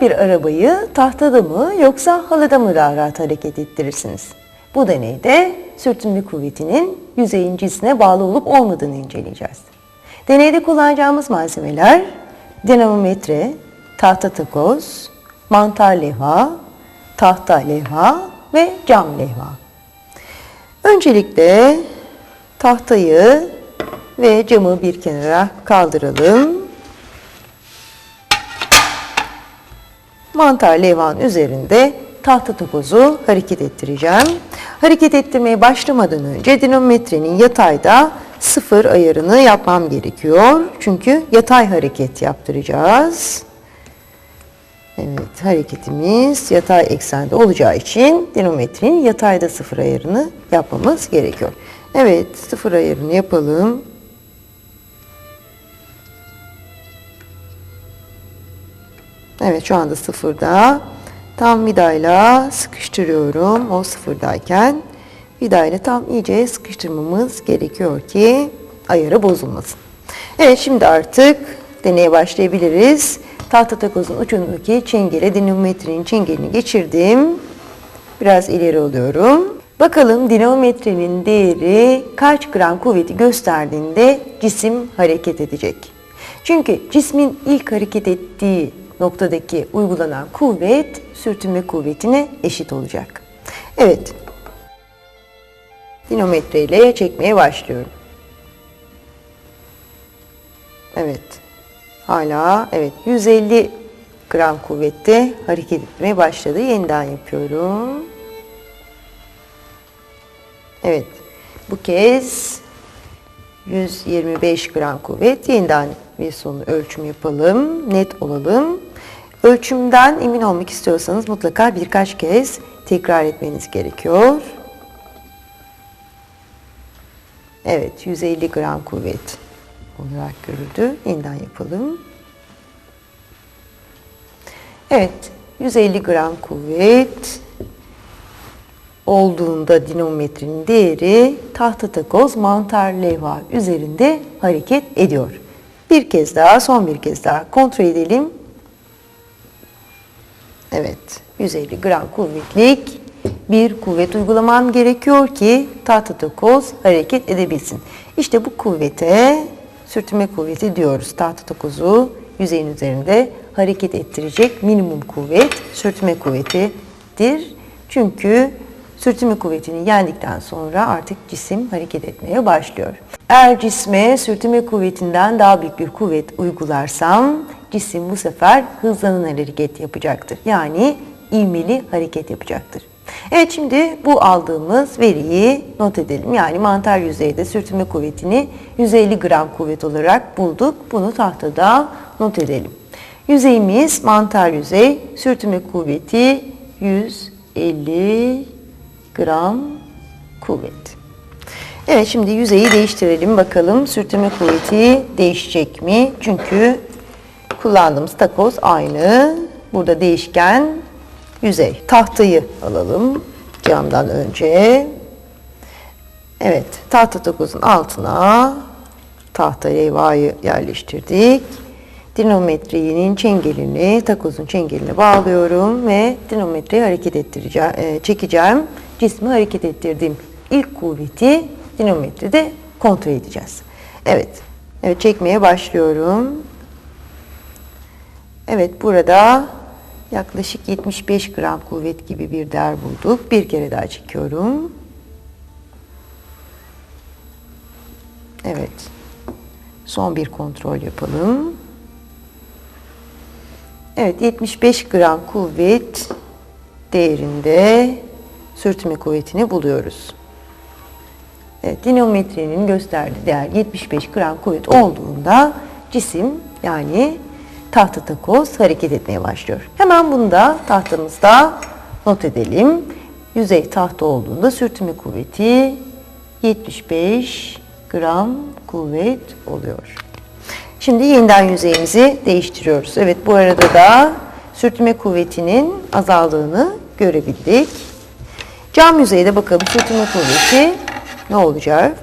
Bir arabayı tahtada mı yoksa halıda mı daha rahat hareket ettirirsiniz? Bu deneyde sürtünme kuvvetinin yüzeyin cinsine bağlı olup olmadığını inceleyeceğiz. Deneyde kullanacağımız malzemeler dinamometre, tahta takoz, mantar levha, tahta levha ve cam levha. Öncelikle tahtayı ve camı bir kenara kaldıralım. Mantar levhanın üzerinde tahta topuzu hareket ettireceğim. Hareket ettirmeye başlamadan önce dinamometrenin yatayda sıfır ayarını yapmam gerekiyor. Çünkü yatay hareket yaptıracağız. Evet, hareketimiz yatay eksende olacağı için dinamometrenin yatayda sıfır ayarını yapmamız gerekiyor. Evet, sıfır ayarını yapalım. Evet, şu anda sıfırda. Tam vidayla sıkıştırıyorum o sıfırdayken. Vidayla tam iyice sıkıştırmamız gerekiyor ki ayarı bozulmasın. Evet, şimdi artık deneye başlayabiliriz. Tahta takozun ucundaki çengele dinamometrenin çengelini geçirdim. Biraz ileri alıyorum. Bakalım dinamometrenin değeri kaç gram kuvveti gösterdiğinde cisim hareket edecek. Çünkü cismin ilk hareket ettiği noktadaki uygulanan kuvvet sürtünme kuvvetine eşit olacak. Evet. Dinamometre ile çekmeye başlıyorum. Evet. Hala evet 150 gram kuvvette hareket etmeye başladı. Yeniden yapıyorum. Evet. Bu kez 125 gram kuvvet. Yeniden bir son ölçüm yapalım. Net olalım. Ölçümden emin olmak istiyorsanız mutlaka birkaç kez tekrar etmeniz gerekiyor. Evet, 150 gram kuvvet olarak görüldü. Yeniden yapalım. Evet, 150 gram kuvvet olduğunda dinamometrenin değeri tahta takoz mantar levha üzerinde hareket ediyor. Bir kez daha, son bir kez daha kontrol edelim. Evet, 150 gram kuvvetlik bir kuvvet uygulamam gerekiyor ki tahta takoz hareket edebilsin. İşte bu kuvvete sürtünme kuvveti diyoruz. Tahta takozu yüzeyin üzerinde hareket ettirecek minimum kuvvet sürtünme kuvvetidir. Çünkü sürtünme kuvvetini yendikten sonra artık cisim hareket etmeye başlıyor. Eğer cisme sürtünme kuvvetinden daha büyük bir kuvvet uygularsam cisim bu sefer hızlanan hareket yapacaktır. Yani ivmeli hareket yapacaktır. Evet şimdi bu aldığımız veriyi not edelim. Yani mantar yüzeyde sürtünme kuvvetini 150 gram kuvvet olarak bulduk. Bunu tahtada not edelim. Yüzeyimiz mantar yüzey, sürtünme kuvveti 150 gram kuvvet. Evet şimdi yüzeyi değiştirelim bakalım sürtünme kuvveti değişecek mi? Çünkü kullandığımız takoz aynı. Burada değişken yüzey. Tahtayı alalım camdan önce. Evet tahta takozun altına tahta levhayı yerleştirdik. Dinamometrenin çengelini takozun çengeline bağlıyorum ve dinamometreyi hareket ettireceğim, çekeceğim. Cismi hareket ettirdiğim ilk kuvveti dinamometrede kontrol edeceğiz. Evet. Evet çekmeye başlıyorum. Evet burada yaklaşık 75 gram kuvvet gibi bir değer bulduk. Bir kere daha çekiyorum. Evet. Son bir kontrol yapalım. Evet 75 gram kuvvet değerinde sürtünme kuvvetini buluyoruz. Evet, dinamometrenin gösterdiği değer 75 gram kuvvet olduğunda cisim yani tahta takoz hareket etmeye başlıyor. Hemen bunu da tahtamızda not edelim. Yüzey tahta olduğunda sürtünme kuvveti 75 gram kuvvet oluyor. Şimdi yeniden yüzeyimizi değiştiriyoruz. Evet bu arada da sürtünme kuvvetinin azaldığını görebildik. Cam yüzeyde bakalım sürtünme kuvveti ne olacak?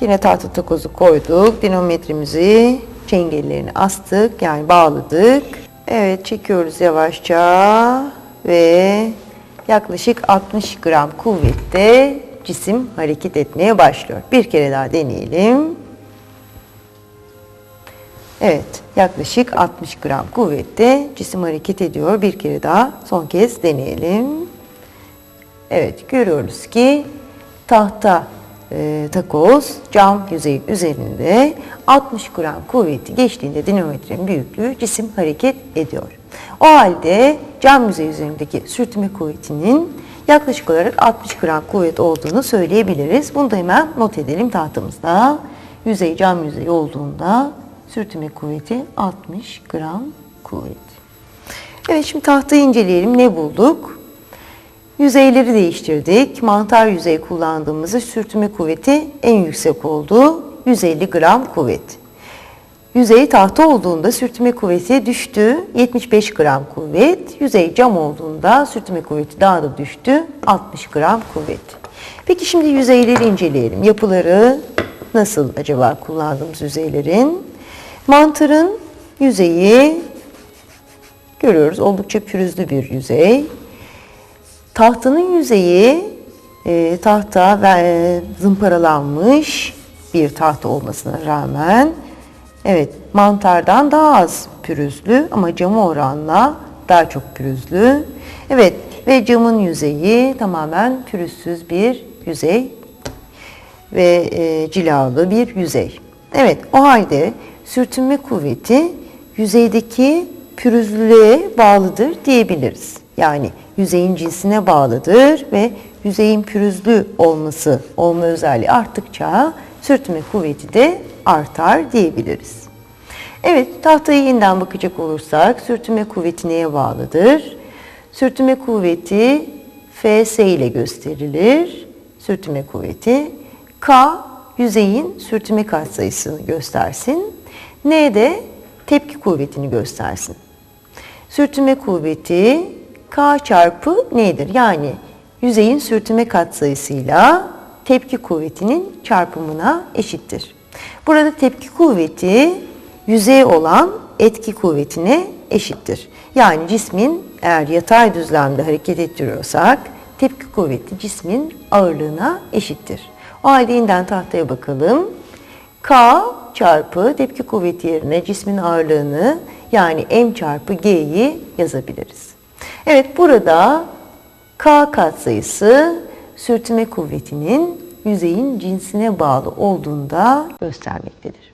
Yine tahta takozu koyduk. Dinamometremizi çengellerini astık yani bağladık. Evet çekiyoruz yavaşça ve yaklaşık 60 gram kuvvette cisim hareket etmeye başlıyor. Bir kere daha deneyelim. Evet yaklaşık 60 gram kuvvette cisim hareket ediyor. Bir kere daha son kez deneyelim. Evet görüyoruz ki tahta e, takoz cam yüzeyi üzerinde 60 gram kuvveti geçtiğinde dinamometrenin büyüklüğü cisim hareket ediyor. O halde cam yüzeyi üzerindeki sürtünme kuvvetinin yaklaşık olarak 60 gram kuvvet olduğunu söyleyebiliriz. Bunu da hemen not edelim tahtamızda. Yüzey cam yüzeyi olduğunda sürtünme kuvveti 60 gram kuvvet. Evet şimdi tahtayı inceleyelim. Ne bulduk? Yüzeyleri değiştirdik. Mantar yüzey kullandığımızda sürtünme kuvveti en yüksek oldu. 150 gram kuvvet. Yüzey tahta olduğunda sürtünme kuvveti düştü. 75 gram kuvvet. Yüzey cam olduğunda sürtünme kuvveti daha da düştü. 60 gram kuvvet. Peki şimdi yüzeyleri inceleyelim. Yapıları nasıl acaba kullandığımız yüzeylerin? Mantarın yüzeyi görüyoruz. Oldukça pürüzlü bir yüzey. Tahtanın yüzeyi e, tahta ve e, zımparalanmış bir tahta olmasına rağmen evet mantardan daha az pürüzlü ama cama oranla daha çok pürüzlü. Evet ve camın yüzeyi tamamen pürüzsüz bir yüzey ve e, cilalı bir yüzey. Evet o halde sürtünme kuvveti yüzeydeki pürüzlülüğe bağlıdır diyebiliriz. Yani yüzeyin cinsine bağlıdır ve yüzeyin pürüzlü olması, olma özelliği arttıkça sürtünme kuvveti de artar diyebiliriz. Evet, tahtaya yeniden bakacak olursak sürtünme kuvveti neye bağlıdır? Sürtünme kuvveti Fs ile gösterilir. Sürtünme kuvveti K yüzeyin sürtünme katsayısını göstersin. N de tepki kuvvetini göstersin. Sürtünme kuvveti K çarpı N'dir. Yani yüzeyin sürtünme katsayısıyla tepki kuvvetinin çarpımına eşittir. Burada tepki kuvveti yüzeye olan etki kuvvetine eşittir. Yani cismin eğer yatay düzlemde hareket ettiriyorsak tepki kuvveti cismin ağırlığına eşittir. O halde yeniden tahtaya bakalım. K çarpı tepki kuvveti yerine cismin ağırlığını yani m çarpı g'yi yazabiliriz. Evet burada K katsayısı sürtünme kuvvetinin yüzeyin cinsine bağlı olduğunda göstermektedir.